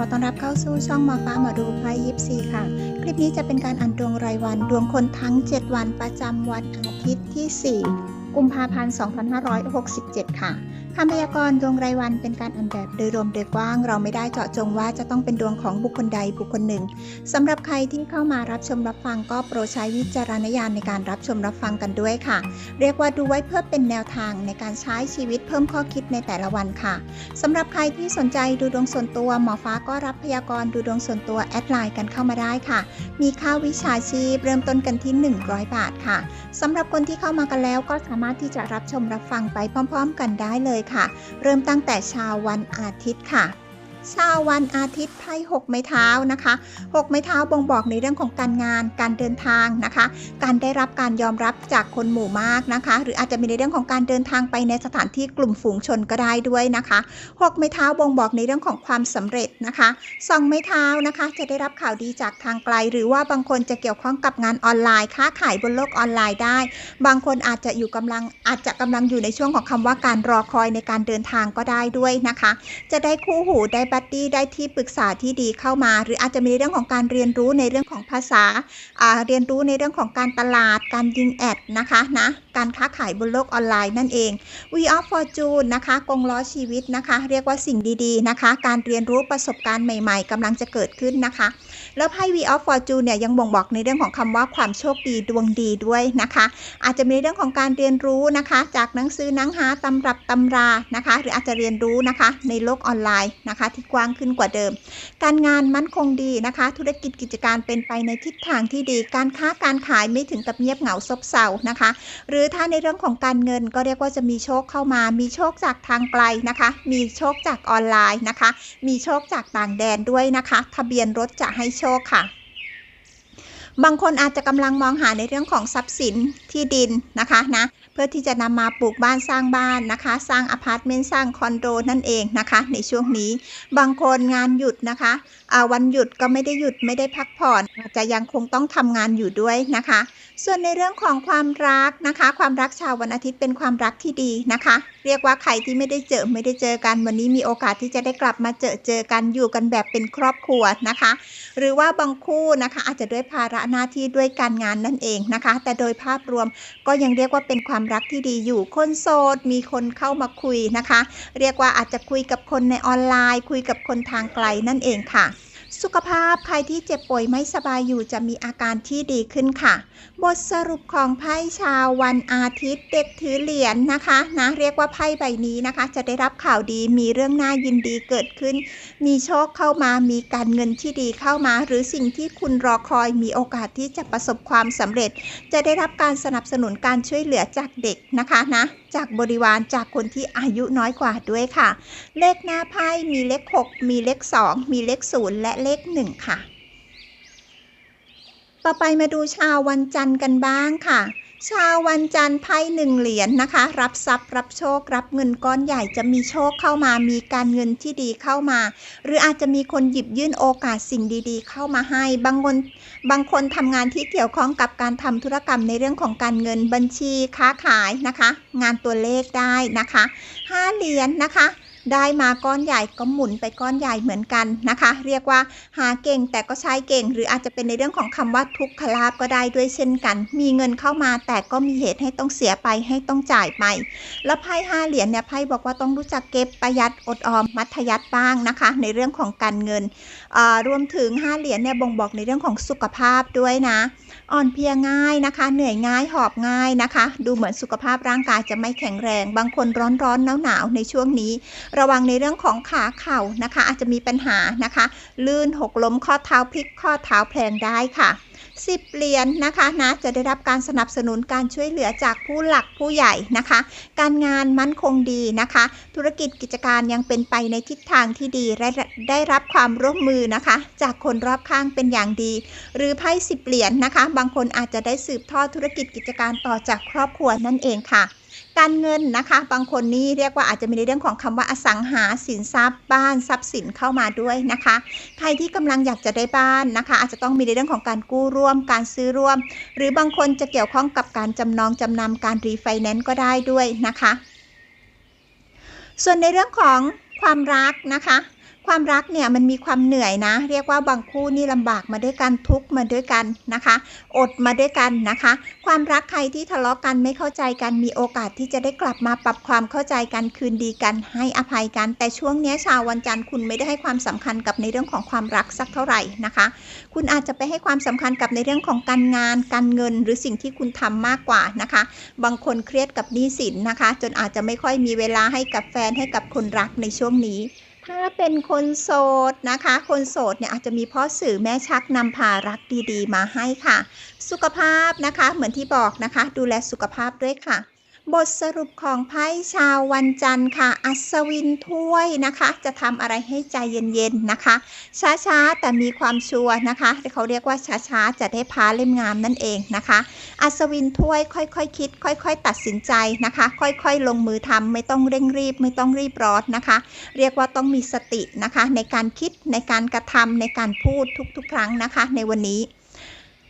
อต้อนรับเข้าสู่ช่องหมาฟ้าหมาดูไพ่ยิปซีค่ะ คลิปนี้จะเป็นการอ่านดวงรายวัน ดวงคนทั้ง 7 วันประจำวันอาทิตย์ที่ 4 กุมภาพันธ์ 2567 ค่ะ คำพยากรณ์ดวงรายวันเป็นการอ่านแบบโดยรวมโดยกว้าง เราไม่ได้เจาะจงว่าจะต้องเป็นดวงของบุคคลใดบุคคลหนึ่งสำหรับใครที่เข้ามารับชมรับฟังก็โปรดใช้วิจารณญาณในการรับชมรับฟังกันด้วยค่ะ เรียกว่าดูไว้เพื่อเป็นแนวทางในการใช้ชีวิตเพิ่มข้อคิดในแต่ละวันค่ะสำหรับใครที่สนใจดูดวงส่วนตัวหมอฟ้าก็รับพยากรณ์ดูดวงส่วนตัวแอดไลน์กันเข้ามาได้ค่ะ มีค่าวิชาชีพเริ่มต้นกันที่ 100 บาทค่ะสำหรับคนที่เข้ามากันแล้วก็สามารถที่จะรับชมรับฟังไปพร้อม ๆ กันได้เลยค่ะ เริ่มตั้งแต่เช้าวันอาทิตย์ค่ะ ชาววันอาทิตย์ไพ่หกไม้เท้านะคะหกไม้เท้าบ่งบอกในเรื่องของการงาน การเดินทางนะคะ การได้รับการยอมรับจากคนหมู่มากนะคะ หรืออาจจะมีในเรื่องของการเดินทางไปในสถานที่กลุ่มฝูงชนก็ได้ด้วยนะคะหกไม้เท้าบ่งบอกในเรื่องของความสำเร็จนะคะสองไม้เท้านะคะ จะได้รับข่าวดีจากทางไกล หรือว่าบางคนจะเกี่ยวข้องกับงานออนไลน์ ค้าขายบนโลกออนไลน์ได้ บางคนอาจจะอยู่กำลังอาจจะกำลังอยู่ในช่วงของคำว่าการรอคอยในการเดินทางก็ได้ด้วยนะคะ จะได้คู่หูได้บัดดี้ได้ที่ปรึกษาที่ดีเข้ามา หรืออาจจะมีเรื่องของการเรียนรู้ในเรื่องของภาษา เรียนรู้ในเรื่องของการตลาด การยิงแอดนะคะนะ การค้าขายบนโลกออนไลน์นั่นเอง We of Fortune นะคะกงล้อชีวิตนะคะ เรียกว่าสิ่งดีๆนะคะ การเรียนรู้ประสบการณ์ใหม่ ๆกำลังจะเกิดขึ้นนะคะ แล้วไพ่ We of Fortune เนี่ยยังบ่งบอกในเรื่องของคำว่าความโชคดีดวงดีด้วยนะคะ อาจจะมีเรื่องของการเรียนรู้นะคะ จากหนังสือหนังหาตำรับตำรานะคะ หรืออาจจะเรียนรู้นะคะ ในโลกออนไลน์นะคะ ที่กว้างขึ้นกว่าเดิม การงานมั่นคงดีนะคะ ธุรกิจกิจการเป็นไปในทิศทางที่ดี การค้าการขายไม่ถึงกับเงียบเหงาซบเซานะคะ หรือถ้าในเรื่องของการเงินก็เรียกว่าจะมีโชคเข้ามา มีโชคจากทางไกลนะคะ มีโชคจากออนไลน์นะคะ มีโชคจากต่างแดนด้วยนะคะ ทะเบียนรถจะให้โชคค่ะ บางคนอาจจะกำลังมองหาในเรื่องของทรัพย์สินที่ดินนะคะนะเพื่อที่จะนำมาปลูกบ้านสร้างบ้านนะคะ สร้างอพาร์ตเมนต์สร้างคอนโดนั่นเองนะคะ ในช่วงนี้ บางคนงานหยุดนะคะอ่าวันหยุดก็ไม่ได้หยุดไม่ได้พักผ่อนจจะยังคงต้องทำงานอยู่ด้วยนะคะ ส่วนในเรื่องของความรักนะคะ ความรักชาววันอาทิตย์เป็นความรักที่ดีนะคะ เรียกว่าใครที่ไม่ได้เจอไม่ได้เจอกันวันนี้มีโอกาสที่จะได้กลับมาเจอเจอกันอยู่กันแบบเป็นครอบครัวนะคะ หรือว่าบางคู่นะคะอาจจะด้วยภาระหน้าที่ด้วยการงานนั่นเองนะคะ แต่โดยภาพรวมก็ยังเรียกว่าเป็นความรักที่ดีอยู่คนโสดมีคนเข้ามาคุยนะคะ เรียกว่าอาจจะคุยกับคนในออนไลน์ คุยกับคนทางไกลนั่นเองค่ะสุขภาพใครที่เจ็บป่วยไม่สบายอยู่จะมีอาการที่ดีขึ้นค่ะ บทสรุปของไพ่ชาววันอาทิตย์เด็กถือเหรียญนะคะนะเรียกว่าไพ่ใบนี้นะคะ จะได้รับข่าวดีมีเรื่องน่ายินดีเกิดขึ้น มีโชคเข้ามามีการเงินที่ดีเข้ามา หรือสิ่งที่คุณรอคอยมีโอกาสที่จะประสบความสำเร็จ จะได้รับการสนับสนุนการช่วยเหลือจากเด็กนะคะนะจากบริวารจากคนที่อายุน้อยกว่าด้วยค่ะ เลขหน้าไพ่มีเลข 6 มีเลข 2 มีเลข 0 และเลข 1 ค่ะ ต่อไปมาดูชาววันจันทร์กันบ้างค่ะ ชาววันจันทร์ไพ่หนึ่งเหรียญนนะคะ รับทรัพย์ รับโชค รับเงินก้อนใหญ่จะมีโชคเข้ามา มีการเงินที่ดีเข้ามา หรืออาจจะมีคนหยิบยื่นโอกาสสิ่งดีๆ เข้ามาให้ บางคนบางคนทำงานที่เกี่ยวข้องกับการทำธุรกรรมในเรื่องของการเงินบัญชีค้าขายนะคะ งานตัวเลขได้นะคะห้าเหรียญนะคะ ได้มาก้อนใหญ่ก็หมุนไปก้อนใหญ่เหมือนกันนะคะ เรียกว่าหาเก่งแต่ก็ใช้เก่ง หรืออาจจะเป็นในเรื่องของคำว่าทุกขลาบก็ได้ด้วยเช่นกัน มีเงินเข้ามาแต่ก็มีเหตุให้ต้องเสียไปให้ต้องจ่ายไป แล้วไพ่ห้าเหรียญเนี่ยไพ่บอกว่าต้องรู้จักเก็บประหยัดอดออมมัธยัติบ้างนะคะ ในเรื่องของการเงินอ่ารวมถึงห้าเหรียญเนี่ยบ่งบอกในเรื่องของสุขภาพด้วยนะ อ่อนเพลียง่ายนะคะ เหนื่อยง่ายหอบง่ายนะคะ ดูเหมือนสุขภาพร่างกายจะไม่แข็งแรง บางคนร้อนร้อนหนาวหนาวๆในช่วงนี้ระวังในเรื่องของขาเข่านะคะ อาจจะมีปัญหานะคะ ลื่นหกล้มข้อเท้าพลิกข้อเท้าแพลงได้ค่ะสิบเหรียญนะคะนะจะได้รับการสนับสนุนการช่วยเหลือจากผู้หลักผู้ใหญ่นะคะ การงานมั่นคงดีนะคะ ธุรกิจกิจการยังเป็นไปในทิศทางที่ดีและได้รับความร่วมมือนะคะ จากคนรอบข้างเป็นอย่างดี หรือไพ่สิบเหรียญนะคะ บางคนอาจจะได้สืบทอดธุรกิจกิจการต่อจากครอบครัวนั่นเองค่ะ การเงินนะคะ บางคนนี่เรียกว่าอาจจะมีในเรื่องของคำว่าอสังหาสินทรัพย์บ้านทรัพย์สินเข้ามาด้วยนะคะ ใครที่กำลังอยากจะได้บ้านนะคะ อาจจะต้องมีในเรื่องของการกู้ร่วม การซื้อร่วม หรือบางคนจะเกี่ยวข้องกับการจำนองจำนำการรีไฟแนนซ์ก็ได้ด้วยนะคะ ส่วนในเรื่องของความรักนะคะ ความรักเนี่ยมันมีความเหนื่อยนะ เรียกว่าบางคู่นี่ลำบากมาด้วยกันทุกมาด้วยกันนะคะ อดมาด้วยกันนะคะ ความรักใครที่ทะเลาะกันไม่เข้าใจกันมีโอกาสที่จะได้กลับมาปรับความเข้าใจกันคืนดีกันให้อภัยกัน แต่ช่วงนี้ชาววันจันทร์คุณไม่ได้ให้ความสำคัญกับในเรื่องของความรักสักเท่าไหร่นะคะ คุณอาจจะไปให้ความสำคัญกับในเรื่องของการงาน การเงิน หรือสิ่งที่คุณทำมากกว่านะคะ บางคนเครียดกับหนี้สินนะคะ จนอาจจะไม่ค่อยมีเวลาให้กับแฟนให้กับคนรักในช่วงนี้ ถ้าเป็นคนโสดนะคะ คนโสดเนี่ยอาจจะมีพ่อสื่อแม่ชักนำพารักดีๆ มาให้ค่ะ สุขภาพนะคะเหมือนที่บอกนะคะ ดูแลสุขภาพด้วยค่ะ บทสรุปของไพ่ชาววันจันทร์ค่ะ อัศวินถ้วยนะคะ จะทำอะไรให้ใจเย็นๆนะคะ ช้าๆ แต่มีความชัวร์นะคะเขาเรียกว่าช้าๆ จะได้พาเล่มงามนั่นเองนะคะ อัศวินถ้วยค่อยๆคคิด ค่อย ๆ ตัดสินใจนะคะ ค่อยๆ ลงมือทำไม่ต้องเร่งรีบ ไม่ต้องรีบร้อนนะคะ เรียกว่าต้องมีสตินะคะ ในการคิดในการกระทำในการพูดทุกๆ ครั้งนะคะ ในวันนี้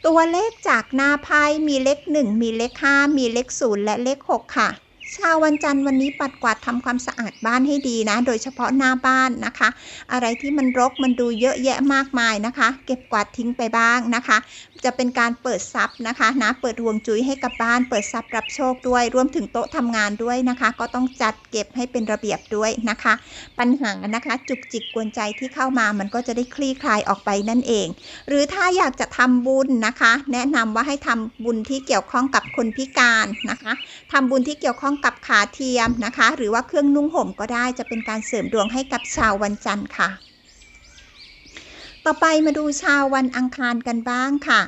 ตัวเลขจากหน้าไพ่มีเลข 1 มีเลข 5 มีเลข 0 และเลข 6 ค่ะ ชาววันจันทร์วันนี้ปัดกวาดทำความสะอาดบ้านให้ดีนะ โดยเฉพาะหน้าบ้านนะคะ อะไรที่มันรกมันดูเยอะแยะมากมายนะคะ เก็บกวาดทิ้งไปบ้างนะคะ จะเป็นการเปิดซับนะคะนะเปิดรวงจุ้ยให้กับบ้าน เปิดซับรับโชคด้วยรวมถึงโต๊ะทำงานด้วยนะคะ ก็ต้องจัดเก็บให้เป็นระเบียบด้วยนะคะ ปัญหานะคะจุกจิกกวนใจที่เข้ามามันก็จะได้คลี่คลายออกไปนั่นเอง หรือถ้าอยากจะทำบุญนะคะ แนะนำว่าให้ทำบุญที่เกี่ยวข้องกับคนพิการนะคะทำบุญที่เกี่ยวข้องกับขาเทียมนะคะ หรือว่าเครื่องนุ่งห่มก็ได้จะเป็นการเสริมดวงให้กับชาววันจันทร์ค่ะ ต่อไปมาดูชาววันอังคารกันบ้างค่ะ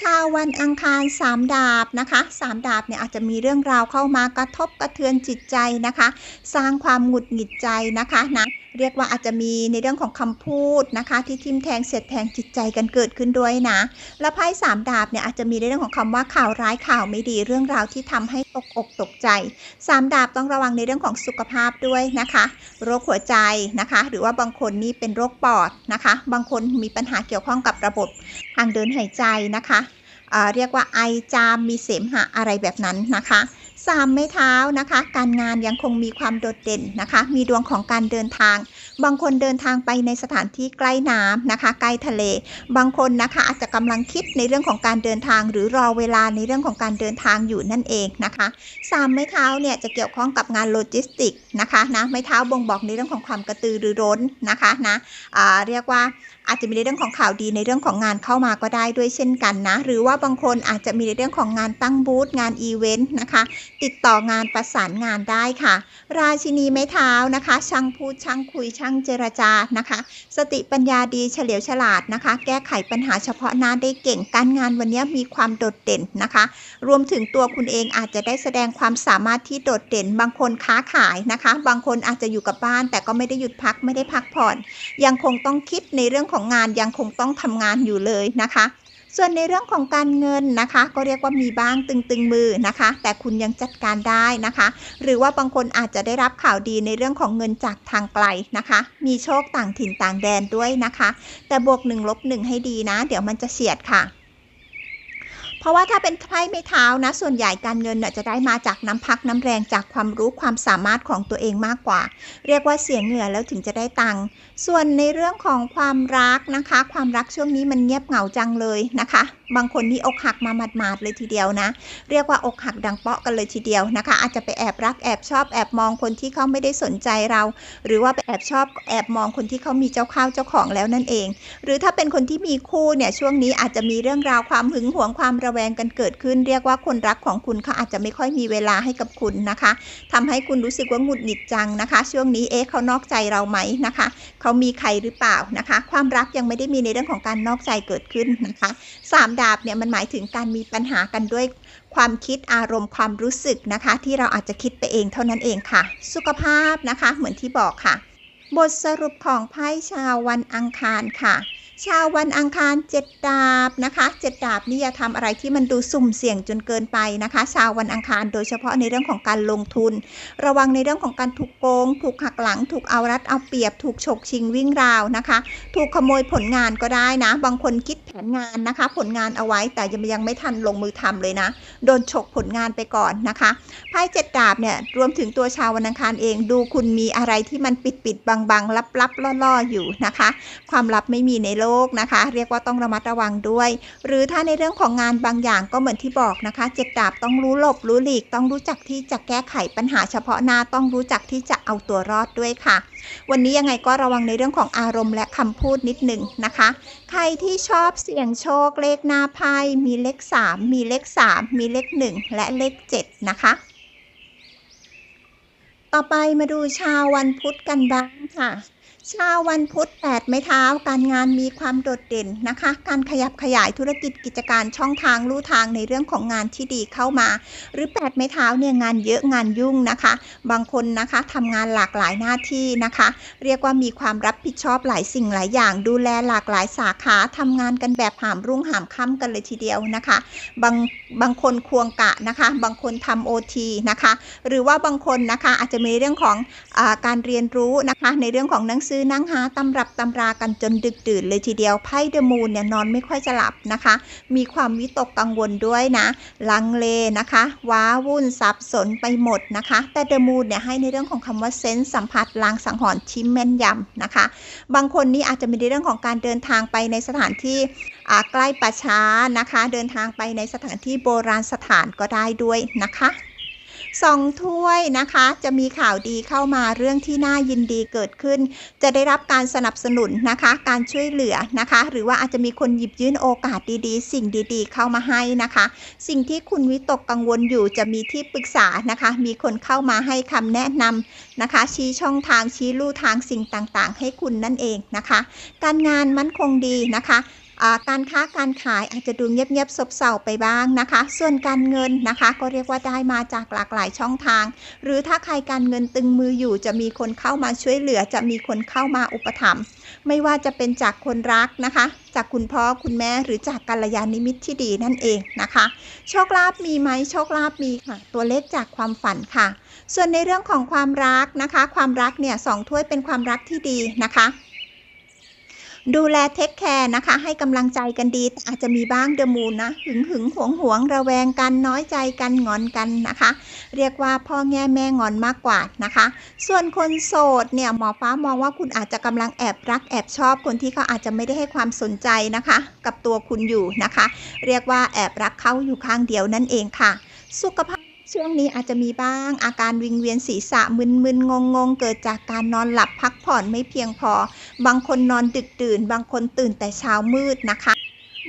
ชาววันอังคารสามดาบนะคะสามดาบเนี่ยอาจจะมีเรื่องราวเข้ามากระทบกระเทือนจิตใจนะคะ สร้างความหงุดหงิดใจนะคะนะเรียกว่าอาจจะมีในเรื่องของคำพูดนะคะ ที่ทิมแทงเสียดแทงจิตใจกันเกิดขึ้นด้วยนะ และไพ่สามดาบเนี่ยอาจจะมีในเรื่องของคำว่าข่าวร้ายข่าวไม่ดีเรื่องราวที่ทำให้ตกอกตกใจสามดาบต้องระวังในเรื่องของสุขภาพด้วยนะคะ โรคหัวใจนะคะ หรือว่าบางคนนี่เป็นโรคปอดนะคะ บางคนมีปัญหาเกี่ยวข้องกับระบบทางเดินหายใจนะคะเรียกว่าไอจามมีเสมหะอะไรแบบนั้นนะคะ สามไม้เท้านะคะ การงานยังคงมีความโดดเด่นนะคะ มีดวงของการเดินทาง บางคนเดินทางไปในสถานที่ใกล้น้ำนะคะ ใกล้ทะเล บางคนนะคะอาจจะกำลังคิดในเรื่องของการเดินทาง หรือรอเวลาในเรื่องของการเดินทางอยู่นั่นเองนะคะสามไม้เท้าเนี่ยจะเกี่ยวข้องกับงานโลจิสติกนะคะนะไม้เท้าบ่งบอกในเรื่องของความกระตือรือร้นนะคะนะเรียกว่า อาจจะมีในเรื่องของข่าวดีในเรื่องของงานเข้ามาก็ได้ด้วยเช่นกันนะ หรือว่าบางคนอาจจะมีในเรื่องของงานตั้งบูธงานอีเวนต์นะคะ ติดต่องานประสานงานได้ค่ะ ราชินีไม้เท้านะคะ ช่างพูดช่างคุยช่างเจรจานะคะ สติปัญญาดีเฉลียวฉลาดนะคะ แก้ไขปัญหาเฉพาะหน้าได้เก่งการงานวันนี้มีความโดดเด่นนะคะ รวมถึงตัวคุณเองอาจจะได้แสดงความสามารถที่โดดเด่น บางคนค้าขายนะคะ บางคนอาจจะอยู่กับบ้าน แต่ก็ไม่ได้หยุดพักไม่ได้พักผ่อน ยังคงต้องคิดในเรื่องของงานยังคงต้องทำงานอยู่เลยนะคะ ส่วนในเรื่องของการเงินนะคะ ก็เรียกว่ามีบ้างตึงๆมือนะคะ แต่คุณยังจัดการได้นะคะ หรือว่าบางคนอาจจะได้รับข่าวดีในเรื่องของเงินจากทางไกลนะคะ มีโชคต่างถิ่นต่างแดนด้วยนะคะ แต่บวก1ลบ1ให้ดีนะ เดี๋ยวมันจะเฉียดค่ะเพราะว่าถ้าเป็นไพ่ไม่เท้านะ ส่วนใหญ่การเงินจะได้มาจากน้ำพักน้ำแรงจากความรู้ความสามารถของตัวเองมากกว่า เรียกว่าเสียเหงื่อแล้วถึงจะได้ตังค์ ส่วนในเรื่องของความรักนะคะ ความรักช่วงนี้มันเงียบเหงาจังเลยนะคะ บางคนนี่อกหักมาหมาดๆเลยทีเดียวนะ เรียกว่าอกหักดังเปาะกันเลยทีเดียวนะคะ อาจจะไปแอบรักแอบชอบแอบมองคนที่เขาไม่ได้สนใจเรา หรือว่าไปแอบชอบแอบมองคนที่เขามีเจ้าข้าวเจ้าของแล้วนั่นเอง หรือถ้าเป็นคนที่มีคู่เนี่ยช่วงนี้อาจจะมีเรื่องราวความหึงหวงความระแวงกันเกิดขึ้น เรียกว่าคนรักของคุณเขาอาจจะไม่ค่อยมีเวลาให้กับคุณนะคะทำให้คุณรู้สึกว่าหงุดหงิดจังนะคะ ช่วงนี้เอ๊ะเขานอกใจเราไหมนะคะเขามีใครหรือเปล่านะคะ ความรักยังไม่ได้มีในเรื่องของการนอกใจเกิดขึ้นนะคะสามดาบเนี่ยมันหมายถึงการมีปัญหากันด้วยความคิดอารมณ์ความรู้สึกนะคะ ที่เราอาจจะคิดไปเองเท่านั้นเองค่ะ สุขภาพนะคะเหมือนที่บอกค่ะ บทสรุปของไพ่ชาววันอังคารค่ะ ชาววันอังคารเจ็ดดาบนะคะเจ็ดดาบนี่อย่าทำอะไรที่มันดูสุ่มเสี่ยงจนเกินไปนะคะ ชาววันอังคารโดยเฉพาะในเรื่องของการลงทุน ระวังในเรื่องของการถูกโกง ถูกหักหลัง ถูกเอารัดเอาเปรียบ ถูกฉกชิงวิ่งราวนะคะ ถูกขโมยผลงานก็ได้นะ บางคนคิดแผนงานนะคะ ผลงานเอาไว้แต่ยังยังไม่ทันลงมือทำเลยนะ โดนฉกผลงานไปก่อนนะคะไพ่เจ็ดดาบเนี่ยรวมถึงตัวชาววันอังคารเอง ดูคุณมีอะไรที่มันปิดปิดบังบังลับลับล่อๆอยู่นะคะ ความลับไม่มีในโลกนะคะ เรียกว่าต้องระมัดระวังด้วย หรือถ้าในเรื่องของงานบางอย่างก็เหมือนที่บอกนะคะ เจ็ดดาบต้องรู้หลบรู้หลีก ต้องรู้จักที่จะแก้ไขปัญหาเฉพาะหน้าต้องรู้จักที่จะเอาตัวรอดด้วยค่ะ วันนี้ยังไงก็ระวังในเรื่องของอารมณ์และคำพูดนิดหนึ่งนะคะ ใครที่ชอบเสี่ยงโชคเลขหน้าไพ่มีเลข 3 มีเลข 3 มีเลข 1 และเลข 7 นะคะต่อไปมาดูชาววันพุธกันบ้างค่ะ ชาววันพุธ8ไม้เท้า การงานมีความโดดเด่นนะคะ การขยับขยายธุรกิจกิจการช่องทางลู่ทางในเรื่องของงานที่ดีเข้ามา หรือ 8 ไม้เท้าเนี่ยงานเยอะงานยุ่งนะคะ บางคนนะคะทำงานหลากหลายหน้าที่นะคะ เรียกว่ามีความรับผิดชอบหลายสิ่งหลายอย่าง ดูแลหลากหลายสาขาทำงานกันแบบหามรุ่งหามค่ำกันเลยทีเดียวนะคะ บางบางคนควงกะนะคะ บางคนทำโอทีนะคะ หรือว่าบางคนนะคะอาจจะมีเรื่องของอการเรียนรู้นะคะในเรื่องของหนังสือนั่งหาตำรับตำรากันจนดึกดื่นเลยทีเดียวไพ่เดอะมูนเนี่ยนอนไม่ค่อยจะหลับนะคะ มีความวิตกกังวลด้วยนะ ลังเลนะคะ ว้าวุ่นสับสนไปหมดนะคะ แต่เดอะมูนเนี่ยให้ในเรื่องของคำว่าเซนส์สัมผัสลางสังหรณ์ที่แม่นยำนะคะ บางคนนี่อาจจะมีในเรื่องของการเดินทางไปในสถานที่อ่าใกล้ป่าช้านะคะ เดินทางไปในสถานที่โบราณสถานก็ได้ด้วยนะคะ สองถ้วยนะคะ จะมีข่าวดีเข้ามาเรื่องที่น่ายินดีเกิดขึ้น จะได้รับการสนับสนุนนะคะ การช่วยเหลือนะคะ หรือว่าอาจจะมีคนหยิบยื่นโอกาสดีๆ สิ่งดีๆ เข้ามาให้นะคะ สิ่งที่คุณวิตกกังวลอยู่จะมีที่ปรึกษานะคะ มีคนเข้ามาให้คำแนะนำนะคะ ชี้ช่องทางชี้ลู่ทางสิ่งต่างๆ ให้คุณนั่นเองนะคะ การงานมั่นคงดีนะคะ การค้าการขายอาจจะดูเงียบๆซบเซาไปบ้างนะคะ ส่วนการเงินนะคะ ก็เรียกว่าได้มาจากหลากหลายช่องทาง หรือถ้าใครการเงินตึงมืออยู่ จะมีคนเข้ามาช่วยเหลือ จะมีคนเข้ามาอุปถัมภ์ไม่ว่าจะเป็นจากคนรักนะคะ จากคุณพ่อคุณแม่หรือจากกัลยาณมิตรที่ดีนั่นเองนะคะ โชคลาภมีไหมโชคลาภมีค่ะ ตัวเลขจากความฝันค่ะ ส่วนในเรื่องของความรักนะคะ ความรักเนี่ยสองถ้วยเป็นความรักที่ดีนะคะ ดูแลเทคแคร์นะคะ ให้กำลังใจกันดี อาจจะมีบ้างเดอมูนนะ หึงหึงหวงหวงระแวงกันน้อยใจกันงอนกันนะคะ เรียกว่าพ่อแง่แม่งอนมากกว่านะคะ ส่วนคนโสดเนี่ยหมอฟ้ามองว่าคุณอาจจะกำลังแอบรักแอบชอบคนที่เขาอาจจะไม่ได้ให้ความสนใจนะคะ กับตัวคุณอยู่นะคะ เรียกว่าแอบรักเขาอยู่ข้างเดียวนั่นเองค่ะ สุขภาพ ช่วงนี้อาจจะมีบ้าง อาการวิงเวียนศีรษะมึนมึนงงงเกิดจากการนอนหลับพักผ่อนไม่เพียงพอ บางคนนอนดึกดื่น บางคนตื่นแต่เช้ามืดนะคะ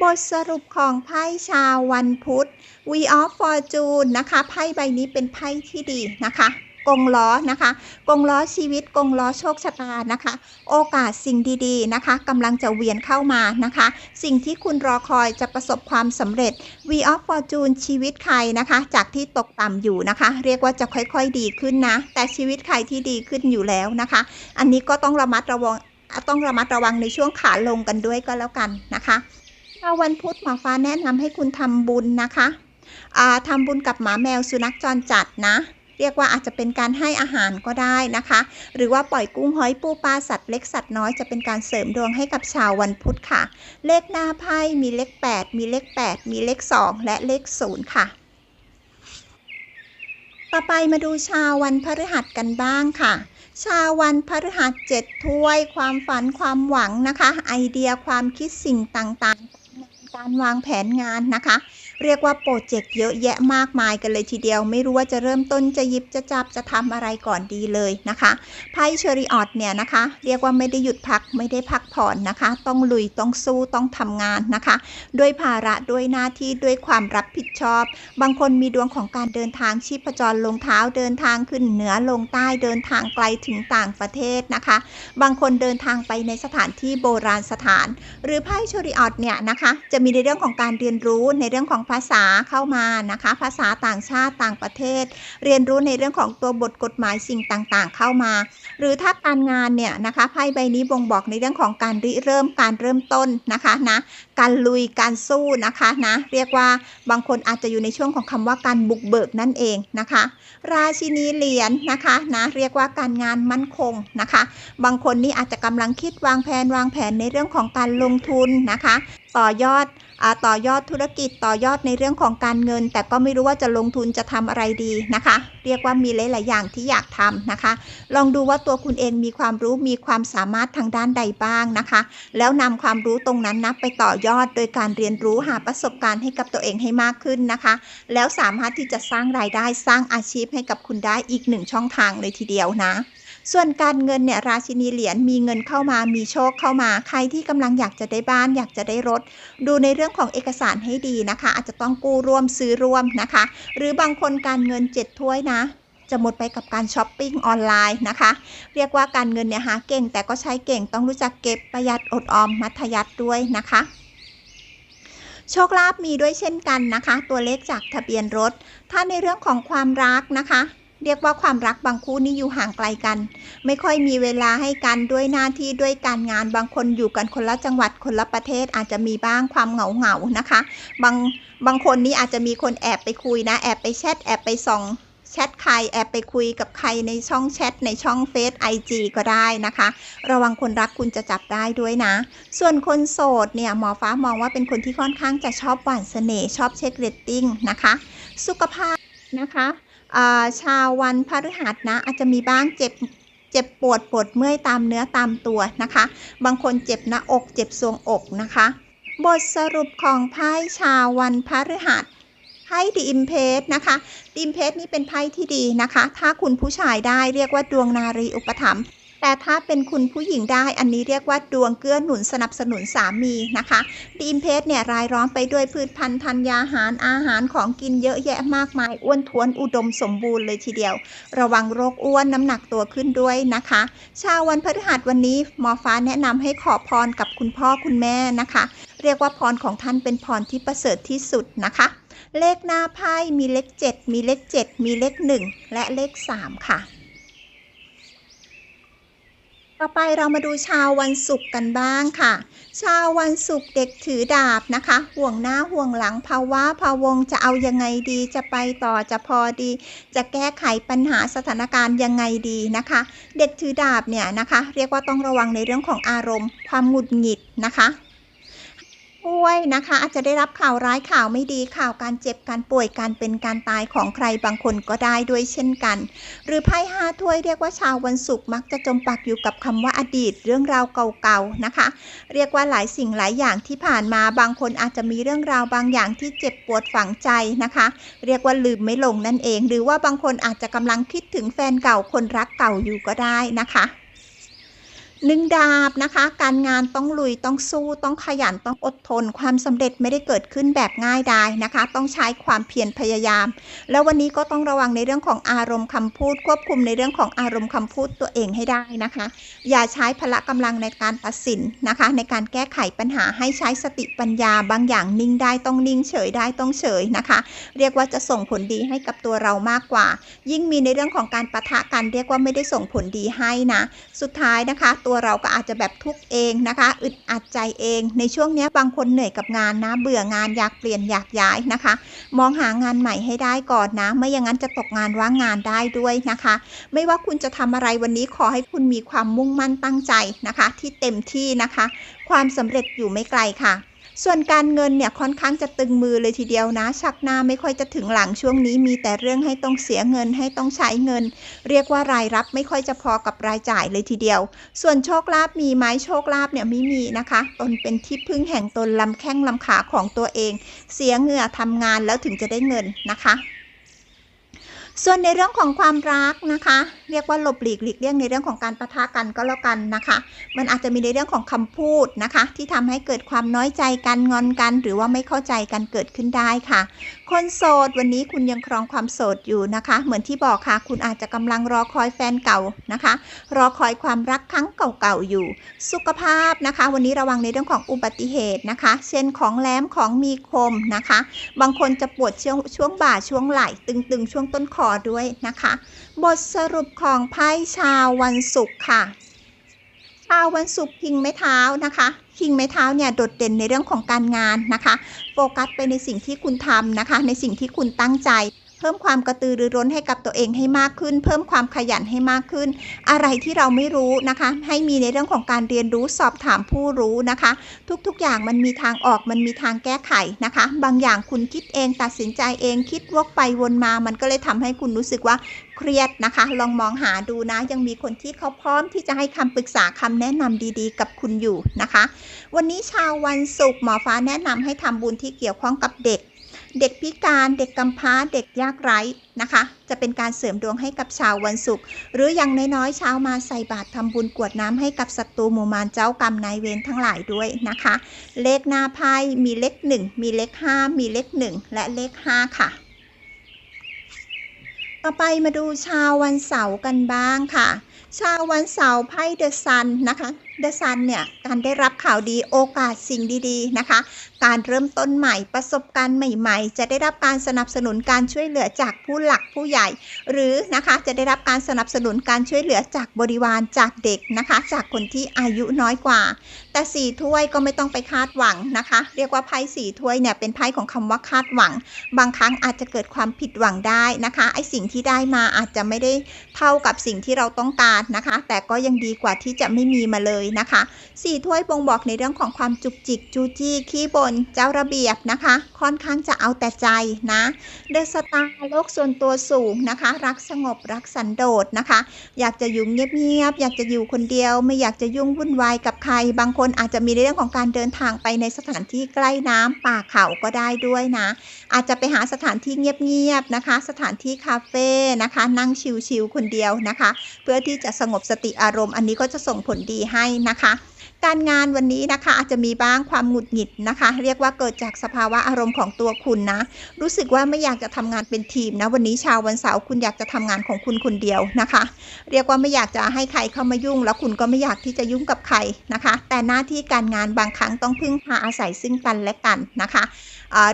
บทสรุปของไพ่ชาววันพุธ We of Fortune นะคะไพ่ใบนี้เป็นไพ่ที่ดีนะคะ กงล้อนะคะ กงล้อชีวิตกงล้อโชคชะตานะคะ โอกาสสิ่งดีๆนะคะกำลังจะเวียนเข้ามานะคะ สิ่งที่คุณรอคอยจะประสบความสำเร็จ We of Fortune ชีวิตใครนะคะ จากที่ตกต่ำอยู่นะคะ เรียกว่าจะค่อยๆดีขึ้นนะ แต่ชีวิตใครที่ดีขึ้นอยู่แล้วนะคะ อันนี้ก็ต้องระมัดระวังต้องระมัดระวังในช่วงขาลงกันด้วยก็แล้วกันนะคะถ้าวันพุธหมอฟ้าแนะนำให้คุณทำบุญนะคะทำบุญกับหมาแมวสุนัขจรจัดนะ เรียกว่าอาจจะเป็นการให้อาหารก็ได้นะคะ หรือว่าปล่อยกุ้งหอยปูปลาสัตว์เล็กสัตว์น้อยจะเป็นการเสริมดวงให้กับชาววันพุธค่ะ เลขหน้าไพ่มีเลข 8 มีเลข 8 มีเลข 2 และเลข 0 ค่ะต่อไปมาดูชาววันพฤหัสกันบ้างค่ะ ชาววันพฤหัสเจ็ดถ้วย ความฝันความหวังนะคะ ไอเดียความคิดสิ่งต่างๆ การวางแผนงานนะคะ เรียกว่าโปรเจกต์เยอะแยะมากมายกันเลยทีเดียว ไม่รู้ว่าจะเริ่มต้นจะยิบจะจับจะทำอะไรก่อนดีเลยนะคะไพ่เชอริออตเนี่ยนะคะ เรียกว่าไม่ได้หยุดพักไม่ได้พักผ่อนนะคะ ต้องลุยต้องสู้ต้องทำงานนะคะ ด้วยภาระด้วยหน้าที่ด้วยความรับผิดชอบ บางคนมีดวงของการเดินทางชีพจรลงเท้าเดินทางขึ้นเหนือลงใต้เดินทางไกลถึงต่างประเทศนะคะ บางคนเดินทางไปในสถานที่โบราณสถาน หรือไพ่โชอริออตเนี่ยนะคะ จะมีในเรื่องของการเรียนรู้ในเรื่องของภาษาเข้ามานะคะ ภาษาต่างชาติต่างประเทศ เรียนรู้ในเรื่องของตัวบทกฎหมายสิ่งต่างๆ เข้ามา หรือถ้าการงานเนี่ยนะคะไพ่ใบนี้บ่งบอกในเรื่องของการริเริ่มการเริ่มต้นนะคะนะการลุยการสู้นะคะนะเรียกว่าบางคนอาจจะอยู่ในช่วงของคำว่าการบุกเบิกนั่นเองนะคะ ราชินีเหรียญนะคะนะเรียกว่าการงานมั่นคงนะคะ บางคนนี่อาจจะกำลังคิดวางแผนวางแผนในเรื่องของการลงทุนนะคะ ต่อยอด ต่อยอดธุรกิจต่อยอดในเรื่องของการเงิน แต่ก็ไม่รู้ว่าจะลงทุนจะทำอะไรดีนะคะ เรียกว่ามีหลาย ๆ อย่างที่อยากทำนะคะ ลองดูว่าตัวคุณเองมีความรู้มีความสามารถทางด้านใดบ้างนะคะ แล้วนำความรู้ตรงนั้นนะไปต่อยอดโดยการเรียนรู้หาประสบการณ์ให้กับตัวเองให้มากขึ้นนะคะ แล้วสามารถที่จะสร้างรายได้สร้างอาชีพให้กับคุณได้อีกหนึ่งช่องทางเลยทีเดียวนะ ส่วนการเงินเนี่ยราชินีเหรียญมีเงินเข้ามามีโชคเข้ามา ใครที่กำลังอยากจะได้บ้าน อยากจะได้รถ ดูในเรื่องของเอกสารให้ดีนะคะ อาจจะต้องกู้ร่วมซื้อร่วมนะคะ หรือบางคนการเงินเจ็ดถ้วยนะจะหมดไปกับการช้อปปิ้งออนไลน์นะคะ เรียกว่าการเงินเนี่ยหาเก่งแต่ก็ใช้เก่งต้องรู้จักเก็บประหยัดอดออมมัธยัติด้วยนะคะ โชคลาภมีด้วยเช่นกันนะคะ ตัวเลขจากทะเบียนรถ ถ้าในเรื่องของความรักนะคะ เรียกว่าความรักบางคู่นี่อยู่ห่างไกลกัน ไม่ค่อยมีเวลาให้กันด้วยหน้าที่ด้วยการงานบางคนอยู่กันคนละจังหวัดคนละประเทศอาจจะมีบ้างความเหงาเหงานะคะ บางบางคนนี่อาจจะมีคนแอบไปคุยนะ แอบไปแชทแอบไปส่องแชทใครแอบไปคุยกับใครในช่องแชทในช่องเฟซไอจีก็ได้นะคะ ระวังคนรักคุณจะจับได้ด้วยนะ ส่วนคนโสดเนี่ยหมอฟ้ามองว่าเป็นคนที่ค่อนข้างจะชอบหวานเสน่ห์ชอบเช็คเรตติ้งนะคะ สุขภาพนะคะ ชาววันพฤหัสนะ อาจจะมีบ้างเจ็บเจ็บปวดปวดเมื่อยตามเนื้อตามตัวนะคะ บางคนเจ็บหน้าอก เจ็บทรวงอกนะคะ บทสรุปของไพ่ชาววันพฤหัสไพ่ดีอิมเพสนะคะดีอิมเพสนี่เป็นไพ่ที่ดีนะคะ ถ้าคุณผู้ชายได้เรียกว่าดวงนารีอุปถัมภ์ แต่ถ้าเป็นคุณผู้หญิงได้อันนี้เรียกว่าดวงเกื้อหนุนสนับสนุนสามีนะคะดีมเพสเนี่ยรายล้อมไปด้วยพืชพันธุ์ธัญญาหารอาหารของกินเยอะแยะมากมายอ้วนท้วนอุดมสมบูรณ์เลยทีเดียว ระวังโรคอ้วนน้ำหนักตัวขึ้นด้วยนะคะชาววันพฤหัสวันนี้หมอฟ้าแนะนำให้ขอพรกับคุณพ่อคุณแม่นะคะ เรียกว่าพรของท่านเป็นพรที่ประเสริฐที่สุดนะคะเลขหน้าไพ่มีเลข 7 มีเลข 7 มีเลข 1 และเลข 3 ค่ะ ต่อไปเรามาดูชาววันศุกร์กันบ้างค่ะ ชาววันศุกร์เด็กถือดาบนะคะ ห่วงหน้าห่วงหลังภาวะพาวงจะเอายังไงดีจะไปต่อจะพอดี จะแก้ไขปัญหาสถานการณ์ยังไงดีนะคะ เด็กถือดาบเนี่ยนะคะ เรียกว่าต้องระวังในเรื่องของอารมณ์ ความหงุดหงิดนะคะ ป่วยนะคะ อาจจะได้รับข่าวร้ายข่าวไม่ดีข่าวการเจ็บการป่วยการเป็นการตายของใครบางคนก็ได้ด้วยเช่นกัน หรือไพ่ห้าถ้วยเรียกว่าชาววันศุกร์มักจะจมปักอยู่กับคำว่าอดีต เรื่องราวเก่าๆนะคะ เรียกว่าหลายสิ่งหลายอย่างที่ผ่านมาบางคนอาจจะมีเรื่องราวบางอย่างที่เจ็บปวดฝังใจนะคะ เรียกว่าลืมไม่ลงนั่นเอง หรือว่าบางคนอาจจะกำลังคิดถึงแฟนเก่าคนรักเก่าอยู่ก็ได้นะคะ หนึ่งดาบนะคะ การงานต้องลุยต้องสู้ต้องขยันต้องอดทน ความสำเร็จไม่ได้เกิดขึ้นแบบง่ายดายนะคะ ต้องใช้ความเพียรพยายาม แล้ววันนี้ก็ต้องระวังในเรื่องของอารมณ์คำพูด ควบคุมในเรื่องของอารมณ์คำพูดตัวเองให้ได้นะคะ อย่าใช้พละกำลังในการตัดสินนะคะ ในการแก้ไขปัญหาให้ใช้สติปัญญาบางอย่างนิ่งได้ต้องนิ่งเฉยได้ต้องเฉยนะคะ เรียกว่าจะส่งผลดีให้กับตัวเรามากกว่า ยิ่งมีในเรื่องของการปะทะกันเรียกว่าไม่ได้ส่งผลดีให้นะ สุดท้ายนะคะตัวัวเราก็อาจจะแบบทุกข์เองนะคะ อึดอัดใจเอง ในช่วงนี้บางคนเหนื่อยกับงานนะ เบื่องานอยากเปลี่ยนอยากย้ายนะคะ มองหางานใหม่ให้ได้ก่อนนะ ไม่อย่างนั้นจะตกงานว่างงานได้ด้วยนะคะ ไม่ว่าคุณจะทำอะไรวันนี้ขอให้คุณมีความมุ่งมั่นตั้งใจนะคะ ที่เต็มที่นะคะ ความสำเร็จอยู่ไม่ไกลค่ะ ส่วนการเงินเนี่ยค่อนข้างจะตึงมือเลยทีเดียวนะ ชักหน้าไม่ค่อยจะถึงหลังช่วงนี้มีแต่เรื่องให้ต้องเสียเงินให้ต้องใช้เงิน เรียกว่ารายรับไม่ค่อยจะพอกับรายจ่ายเลยทีเดียว ส่วนโชคลาภมีไหมโชคลาภเนี่ยไม่มีนะคะตนเป็นที่พึ่งแห่งตนลำแข้งลำขาของตัวเอง เสียเหงื่อทำงานแล้วถึงจะได้เงินนะคะ ส่วนในเรื่องของความรักนะคะ เรียกว่าหลบหลีกหลีกเลี่ยงในเรื่องของการประทะกันก็แล้วกันนะคะ มันอาจจะมีในเรื่องของคำพูดนะคะ ที่ทำให้เกิดความน้อยใจกันงอนกัน หรือว่าไม่เข้าใจกันเกิดขึ้นได้ค่ะ คนโสดวันนี้คุณยังครองความโสดอยู่นะคะ เหมือนที่บอกค่ะ คุณอาจจะกำลังรอคอยแฟนเก่านะคะ รอคอยความรักครั้งเก่าๆอยู่ สุขภาพนะคะ วันนี้ระวังในเรื่องของอุบัติเหตุนะคะ เช่นของแหลมของมีคมนะคะ บางคนจะปวดช่วงช่วงบ่าช่วงไหล่ตึงๆ ช่วงต้นคอด้วยนะคะ บทสรุปของไพ่ชาววันศุกร์ค่ะชาววันศุกร์พิงไม้เท้านะคะพิงไม้เท้าเนี่ยโดดเด่นในเรื่องของการงานนะคะ โฟกัสไปในสิ่งที่คุณทำนะคะ ในสิ่งที่คุณตั้งใจ เพิ่มความกระตือรือร้นให้กับตัวเองให้มากขึ้น เพิ่มความขยันให้มากขึ้น อะไรที่เราไม่รู้นะคะ ให้มีในเรื่องของการเรียนรู้สอบถามผู้รู้นะคะ ทุกๆอย่างมันมีทางออกมันมีทางแก้ไขนะคะ บางอย่างคุณคิดเองตัดสินใจเองคิดวกไปวนมา มันก็เลยทำให้คุณรู้สึกว่าเครียดนะคะ ลองมองหาดูนะ ยังมีคนที่เขาพร้อมที่จะให้คำปรึกษาคำแนะนำดีๆ กับคุณอยู่นะคะ วันนี้ชาววันศุกร์หมอฟ้าแนะนำให้ทำบุญที่เกี่ยวข้องกับเด็ก เด็กพิการเด็กกำพร้าเด็กยากไร้นะคะ จะเป็นการเสริมดวงให้กับชาววันศุกร์หรืออย่างน้อยๆเช้ามาใส่บาตรทำบุญกวดน้ำให้กับศัตรูหมู่มารเจ้ากรรมนายเวรทั้งหลายด้วยนะคะ เลขหน้าไพ่มีเลขหนึ่งมีเลขห้ามีเลขหนึ่งและเลขห้าค่ะ ต่อไปมาดูชาววันเสาร์กันบ้างค่ะ ชาววันเสาร์ไพ่เดอะซันนะคะ เดอะซันเนี่ยการได้รับข่าวดีโอกาสสิ่งดีๆนะคะ การเริ่มต้นใหม่ประสบการณ์ใหม่ๆ จะได้รับการสนับสนุนการช่วยเหลือจากผู้หลักผู้ใหญ่ หรือนะคะจะได้รับการสนับสนุนการช่วยเหลือจากบริวารจากเด็กนะคะ จากคนที่อายุน้อยกว่า แต่สี่ถ้วยก็ไม่ต้องไปคาดหวังนะคะ เรียกว่าไพ่สี่ถ้วยเนี่ยเป็นไพ่ของคำว่าคาดหวัง บางครั้งอาจจะเกิดความผิดหวังได้นะคะไอสิ่งที่ได้มาอาจจะไม่ได้เท่ากับสิ่งที่เราต้องการนะคะ แต่ก็ยังดีกว่าที่จะไม่มีมาเลยนะคะสี่ถ้วยบ่งบอกในเรื่องของความจุกจิกจูจี้ขี้บนเจ้าระเบียบนะคะ ค่อนข้างจะเอาแต่ใจนะเดอะสตาร์โลกส่วนตัวสูงนะคะ รักสงบรักสันโดษนะคะ อยากจะอยู่เงียบๆอยากจะอยู่คนเดียว ไม่อยากจะยุ่งวุ่นวายกับใคร บางคนอาจจะมีในเรื่องของการเดินทางไปในสถานที่ใกล้น้ำป่าเขาก็ได้ด้วยนะ อาจจะไปหาสถานที่เงียบๆนะคะ สถานที่คาเฟ่นะคะ นั่งชิลๆคนเดียวนะคะ เพื่อที่จะสงบสติอารมณ์ อันนี้ก็จะส่งผลดีให้นะคะ การงานวันนี้นะคะอาจจะมีบ้างความหงุดหงิดนะคะ เรียกว่าเกิดจากสภาวะอารมณ์ของตัวคุณนะ รู้สึกว่าไม่อยากจะทำงานเป็นทีมนะ วันนี้ชาววันเสาร์คุณอยากจะทำงานของคุณคนเดียวนะคะ เรียกว่าไม่อยากจะให้ใครเข้ามายุ่ง แล้วคุณก็ไม่อยากที่จะยุ่งกับใครนะคะ แต่หน้าที่การงานบางครั้งต้องพึ่งพาอาศัยซึ่งกันและกันนะคะ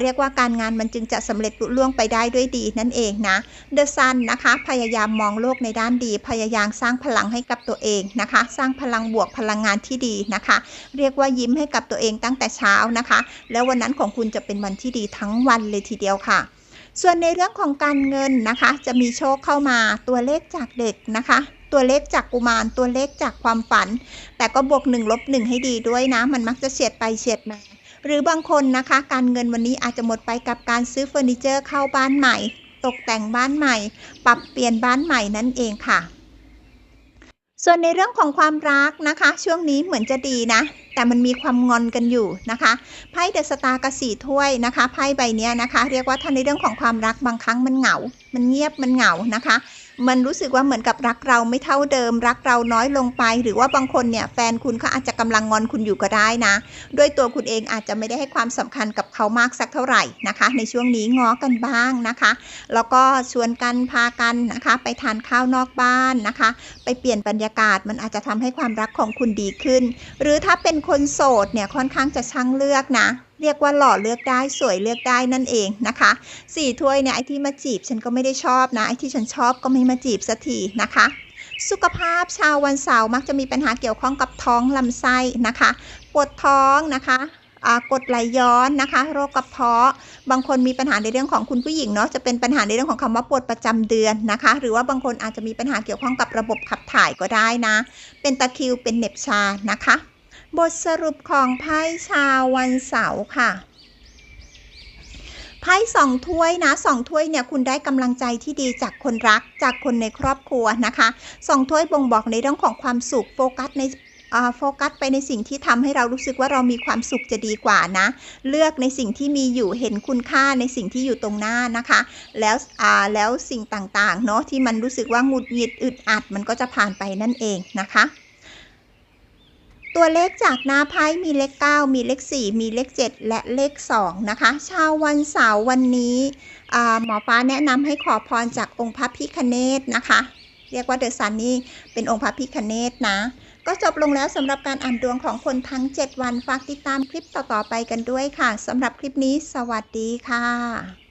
เรียกว่าการงานมันจึงจะสำเร็จลุล่วงไปได้ด้วยดีนั่นเองนะเดอะซันนะคะพยายามมองโลกในด้านดี พยายามสร้างพลังให้กับตัวเองนะคะ สร้างพลังบวกพลังงานที่ดีนะคะ เรียกว่ายิ้มให้กับตัวเองตั้งแต่เช้านะคะ แล้ววันนั้นของคุณจะเป็นวันที่ดีทั้งวันเลยทีเดียวค่ะส่วนในเรื่องของการเงินนะคะ จะมีโชคเข้ามาตัวเลขจากเด็กนะคะ ตัวเลขจากกุมารตัวเลขจากความฝัน แต่ก็บวกหนึ่งลบหนึ่งให้ดีด้วยนะ มันมักจะเฉียดไปเฉียดมา หรือบางคนนะคะ การเงินวันนี้อาจจะหมดไปกับการซื้อเฟอร์นิเจอร์เข้าบ้านใหม่ ตกแต่งบ้านใหม่ ปรับเปลี่ยนบ้านใหม่นั่นเองค่ะ ส่วนในเรื่องของความรักนะคะ ช่วงนี้เหมือนจะดีนะ แต่มันมีความงอนกันอยู่นะคะไพ่เดอะสตาร์กระสีถ้วยนะคะไพ่ใบนี้นะคะ เรียกว่าถ้าในเรื่องของความรักบางครั้งมันเหงา มันเงียบมันเหงานะคะ มันรู้สึกว่าเหมือนกับรักเราไม่เท่าเดิม รักเราน้อยลงไป หรือว่าบางคนเนี่ยแฟนคุณเขาอาจจะกำลังงอนคุณอยู่ก็ได้นะ ด้วยตัวคุณเองอาจจะไม่ได้ให้ความสำคัญกับเขามากสักเท่าไหร่นะคะ ในช่วงนี้ง้อกันบ้างนะคะ แล้วก็ชวนกันพากันนะคะ ไปทานข้าวนอกบ้านนะคะ ไปเปลี่ยนบรรยากาศมันอาจจะทำให้ความรักของคุณดีขึ้น หรือถ้าเป็นคนโสดเนี่ยค่อนข้างจะช่างเลือกนะ เรียกว่าหล่อเลือกได้สวยเลือกได้นั่นเองนะคะสี่ถ้วยเนี่ยไอ้ที่มาจีบฉันก็ไม่ได้ชอบนะไอ้ที่ฉันชอบก็ไม่มาจีบสักทีนะคะสุขภาพชาววันเสาร์มักจะมีปัญหาเกี่ยวข้องกับท้องลำไส้นะคะปวดท้องนะคะกดไหลย้อนนะคะโรคกระเพาะ บางคนมีปัญหาในเรื่องของคุณผู้หญิงเนาะจะเป็นปัญหาในเรื่องของคำว่าปวดประจำเดือนนะคะ หรือว่าบางคนอาจจะมีปัญหาเกี่ยวข้องกับระบบขับถ่ายก็ได้นะ เป็นตะคริวเป็นเน็บชานะคะ บทสรุปของไพ่ชาววันเสาร์ค่ะไพ่สองถ้วยนะสองถ้วยเนี่ยคุณได้กำลังใจที่ดีจากคนรักจากคนในครอบครัวนะคะสองถ้วยบ่งบอกในเรื่องของความสุขโฟกัสในโฟกัสไปในสิ่งที่ทำให้เรารู้สึกว่าเรามีความสุขจะดีกว่านะ เลือกในสิ่งที่มีอยู่เห็นคุณค่าในสิ่งที่อยู่ตรงหน้านะคะ แล้วแล้วสิ่งต่างๆเนาะที่มันรู้สึกว่าหงุดหงิดอึดอัดมันก็จะผ่านไปนั่นเองนะคะ ตัวเลขจากหน้าไพ่มีเลข 9 มีเลข 4 มีเลข 7 และเลข 2 นะคะ ชาววันเสาร์วันนี้หมอฟ้าแนะนำให้ขอพรจากองค์พระพิคเนตนะคะ เรียกว่าเดอะซันนี่เป็นองค์พระพิคเนตนะ ก็จบลงแล้วสำหรับการอ่านดวงของคนทั้ง 7 วัน ฝากติดตามคลิปต่อๆไปกันด้วยค่ะสำหรับคลิปนี้ สวัสดีค่ะ